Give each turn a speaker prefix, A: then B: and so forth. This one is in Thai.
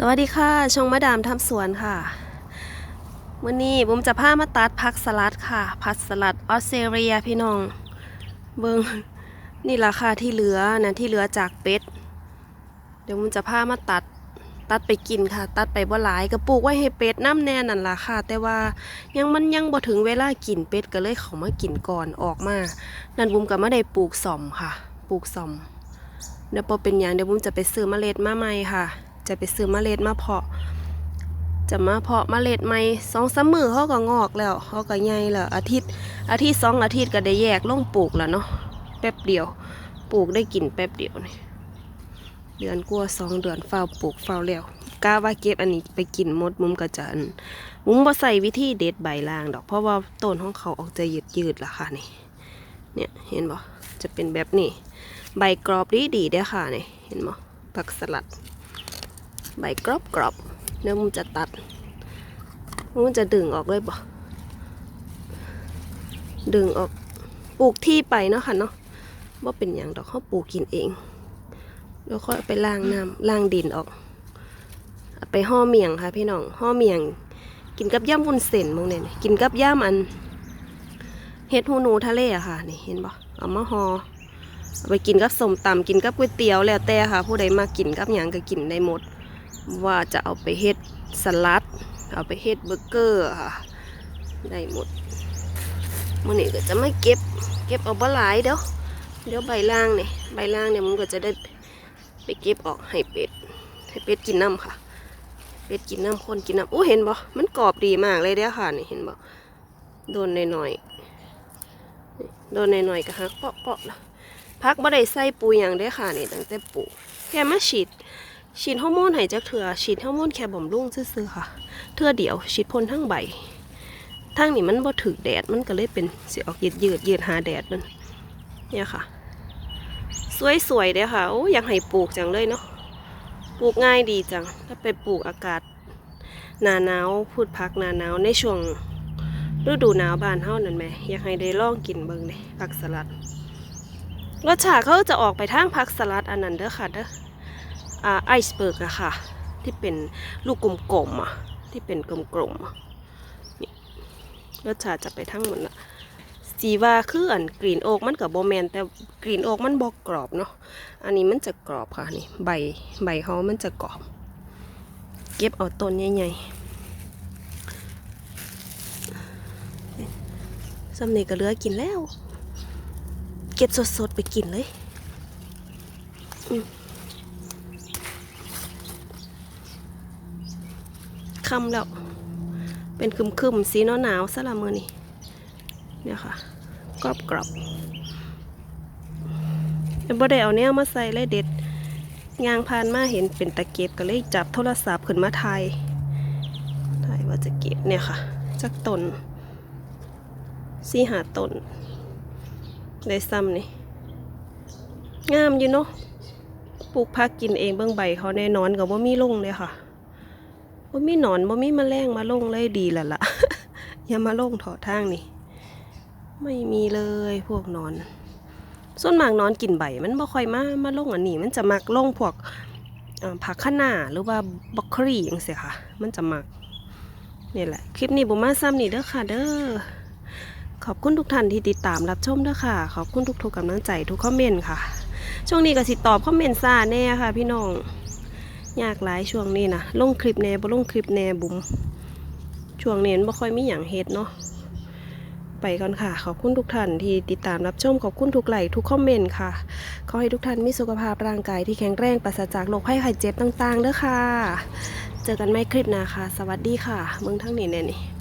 A: สวัสดีค่ะชงมาดามทำสวนค่ะวันนี้บุมจะพามาตัดผักสลัดค่ะ ผักสลัดออสเตรเลียพี่น้อง เบิงนี่ราคาที่เหลือนะที่เหลือจากเป็ด เดี๋ยวบุมจะพามาตัดตัดไปกินค่ะ ตัดไปบ่หลายก็ปลูกไว้ให้เป็ดน้ำแน่นั่นล่ะค่ะ แต่ว่ายังมันยังบ่ถึงเวลากินเป็ดก็เลยเขามากินก่อนออกมา นั่นบุมก็ไม่ได้ปลูกส่อมค่ะ ปลูกส่อมเดี๋ยวพอเป็นอย่างเดี๋ยวบุมจะไปซื้อเมล็ดมาใหม่ค่ะ จะไปซื้อมเมล็ดมาเพาะ จะมาเพาะมเมล็ดใหม่สองสามมือเขาก็งอกแล้วเขาก็ใหญ่แล้วอาทิตย์ อาทิตย์สองอาทิตย์ก็ได้แยกลงปลูกแล้วเนาะแป๊บเดียว ปลูกได้กินแป๊บเดียวนี่เดือนกว่าสองเดือนเฝ้าปลูกเฝ้าแล้วกาว่าเก็บอันนี้ไปกินมดมุมกระจันมุมบ่ใส่วิธีเด็ดใบลางดอก เพราะว่าต้นของเขาออกจะยืดยืดล่ะค่ะนี่ เนี่ยเห็นบ่จะเป็นแบบนี้ ใบกรอบดีดีเด้อค่ะนี่เห็นบ่ผักสลัด ใบกรอบกรอบๆเนื้อมันจะตัดมันจะดึงออกเลยบ่ดึงออกปลูกที่ไปเนาะค่ะเนาะว่าเป็นอย่างดอกเขาปลูกกินเองแล้วค่อยไปล้างน้ำล้างดินออกเอาไปห่อเมียงค่ะพี่น้องห่อเมียง กินกับย่ำวุ้นเส้นมึงเนี่ยกินกับย่ำอันเห็ดหูหนูทะเลอะค่ะนี่เห็นบ่เอามาห่อเอาไปกินกับสมตำกินกับก๋วยเตี๋ยวแล้วแต่ค่ะ ผู้ใดมากินกับหยังก็กินได้หมด ว่าจะเอาไปเฮ็ดสลัด เอาไปเฮ็ดเบอร์เกอร์ค่ะ ได้หมดมื่อนี้ก็จะไม่เก็บ เก็บเอาบ่หลายเดี๋ยวเดี๋ยวใบล่างเนี่ยใบล่างเนี่ยมันก็จะได้ไปเก็บออกให้เป็ด ให้เป็ดกินน้ำค่ะ เป็ดกินน้ำคนกินน้ำอู้เห็นบ่มันกรอบดีมากเลยเด้อค่ะนี่เห็นบ่โดนหน่อยๆโดนหน่อยๆก็หักเปาะๆละพักบ่ได้ใส่ปุ๋ยอย่างเด้อค่ะนี่ตั้งแต่ปลูกแค่มาฉีด ฉีดฮอร์โมนให้จักเถื่อฉีดฮอร์โมนแค่บ่มรุ่งซื่อๆค่ะเทื่อเดียวฉีดพ่นทั้งใบทั้งนี่มันบ่ถึกแดดมันก็เลยเป็นสิออกยืดยืดยืดหาแดดมันเนี่ยค่ะ สวยๆเด้อค่ะโอ้อยากให้ปลูกจังเลยเนาะปลูกง่ายดีจัง ถ้าไปปลูกอากาศหนาหนาวพูดพักหนาหนาวในช่วงฤดูหนาวบ้านเฮานั่นแหมอยากให้ได้ลองกินเบิ่งเลยผักสลัดรสชาติเขาจะออกไปทางผักสลัดอันนั้นเด้อค่ะเด้อ ไอซ์เบิร์กอะค่ะ ที่เป็นลูกกลมๆอะที่เป็นกลมๆนี่รสชาติจะไปทางหมดละสีว่าคืออันกรีนโอกมันกับโบแมนแต่กรีนโอกมันบอกกรอบเนาะอันนี้มันจะกรอบค่ะนี่ใบใบเขามันจะกรอบ เก็บเอาต้นใหญ่ๆสำเนีก็เหลือกินแล้ว เก็บสดๆไปกินเลยอืม คำแล้ว เป็นคึมๆสีหนาวๆซะละมือนี่เนี่ยค่ะ กรอบกรอบเป็นบ่ได้เอาแนวมาใส่เลยเด็ดยางพานมาเห็นเป็นตะเก็บก็เลยจับโทรศัพท์ขึ้นมาถ่ายถ่ายว่าจะเก็บเนี่ยค่ะ จักตนสีหาตนได้ซ้ำนี่งามอยู่เนาะปลูกพักกินเองเบื้องใบเขาแน่นอนกับว่ามีลงเลยค่ะ ว่ามีหนอนว่ามีแมลงมาลงเลยดีแล้วล่ะ อย่ามาลงถอทางนี่ ไม่มีเลยพวกนอน ส่วนมากนอนกินใบ มันบ่ค่อยมามาลงอันนี้ มันจะมักลงพวกผักคะน้าหรือว่าบล็อกคลีอย่างเสียค่ะ มันจะมักนี่แหละ คลิปนี้บุมาซ้ำนี่เด้อค่ะเด้อขอบคุณทุกท่านที่ติดตามรับชมด้วยค่ะ ขอบคุณทุกๆกำลังใจทุกคอมเมนต์ค่ะ ช่วงนี้ก็สิตอบคอมเมนต์ซ่าแน่ค่ะ พี่น้อง ยากหลายช่วงนี้นะลงคลิปแน่บ่ลงคลิปแน่บุ๋มช่วงนี้มันบ่ค่อยมีอย่างเฮ็ดเนาะไปก่อนค่ะ ขอบคุณทุกท่านที่ติดตามรับชมขอบคุณทุกไลค์ทุกคอมเมนต์ค่ะ ขอให้ทุกท่านมีสุขภาพร่างกายที่แข็งแรงปราศจากโรคภัยไข้เจ็บต่างๆเด้อค่ะ เจอกันไม่คลิปหน้าค่ะ สวัสดีค่ะ เมืองทั้งนี้แน่นี่